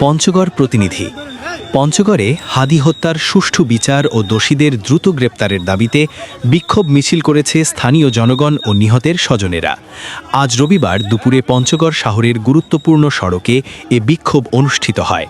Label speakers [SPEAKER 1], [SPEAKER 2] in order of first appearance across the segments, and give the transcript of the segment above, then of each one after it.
[SPEAKER 1] পঞ্চগড় প্রতিনিধি। পঞ্চগড়ে হাদি হত্যার সুষ্ঠু বিচার ও দোষীদের দ্রুত গ্রেপ্তারের দাবিতে বিক্ষোভ মিছিল করেছে স্থানীয় জনগণ ও নিহতের স্বজনেরা। আজ রবিবার দুপুরে পঞ্চগড় শহরের গুরুত্বপূর্ণ সড়কে এ বিক্ষোভ অনুষ্ঠিত হয়।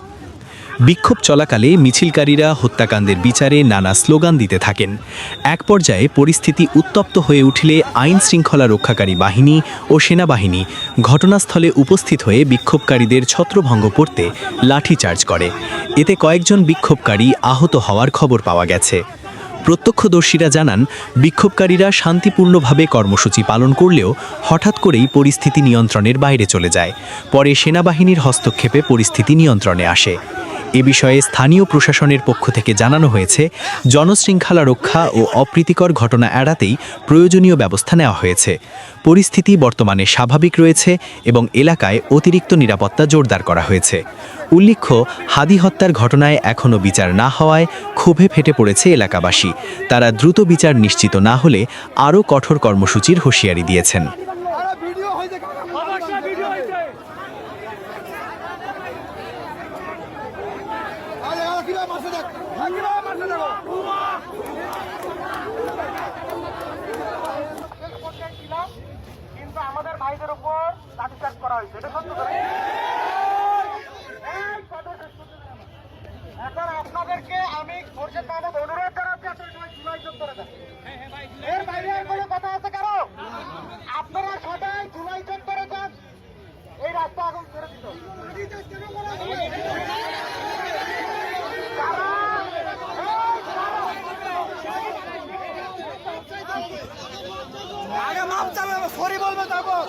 [SPEAKER 1] বিক্ষোভ চলাকালে মিছিলকারীরা হত্যাকাণ্ডের বিচারে নানা স্লোগান দিতে থাকেন। এক পর্যায়ে পরিস্থিতি উত্তপ্ত হয়ে উঠলে আইন শৃঙ্খলা রক্ষাকারী বাহিনী ও সেনাবাহিনী ঘটনাস্থলে উপস্থিত হয়ে বিক্ষোভকারীদের ছত্রভঙ্গ করতে লাঠিচার্জ করে। এতে কয়েকজন বিক্ষোভকারী আহত হওয়ার খবর পাওয়া গেছে। প্রত্যক্ষদর্শীরা জানান, বিক্ষোভকারীরা শান্তিপূর্ণভাবে কর্মসূচি পালন করলেও হঠাৎ করেই পরিস্থিতি নিয়ন্ত্রণের বাইরে চলে যায়। পরে সেনাবাহিনীর হস্তক্ষেপে পরিস্থিতি নিয়ন্ত্রণে আসে। এ বিষয়ে স্থানীয় প্রশাসনের পক্ষ থেকে জানানো হয়েছে জনশৃঙ্খলা রক্ষা ও অপ্রীতিকর ঘটনা এড়াতেই প্রয়োজনীয় ব্যবস্থা নেওয়া হয়েছে পরিস্থিতি বর্তমানে স্বাভাবিক রয়েছে এবং এলাকায় অতিরিক্ত নিরাপত্তা জোরদার করা হয়েছে উল্লেখ্য হাদি হত্যার ঘটনায় এখনও বিচার না হওয়ায় ক্ষোভে ফেটে পড়েছে এলাকাবাসী তারা দ্রুত বিচার নিশ্চিত না হলে আরও কঠোর কর্মসূচির হুঁশিয়ারি দিয়েছেন
[SPEAKER 2] কিন্তু আমাদের ভাইদের উপর লাঠিচার্জ করা হয়েছে। এটা আপনাদেরকে আমি খোরশেদ মাহমুদ অনুরোধ জানাচ্ছি, আপনারা সবাই জুলাই যোগ দেন। এর বাইরে আর কথা আছে কারও? আপনারা সবাই জুলাই যোগ করে দেন। এই রাস্তা এখন ছেড়ে দিত
[SPEAKER 3] মাপ চাবে সরি বলবে তারপর।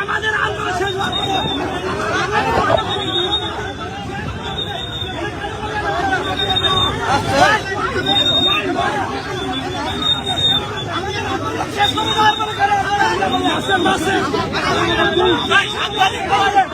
[SPEAKER 2] আমাদের আন্দোলন শেষ আমাদের আন্দোলন শেষ করে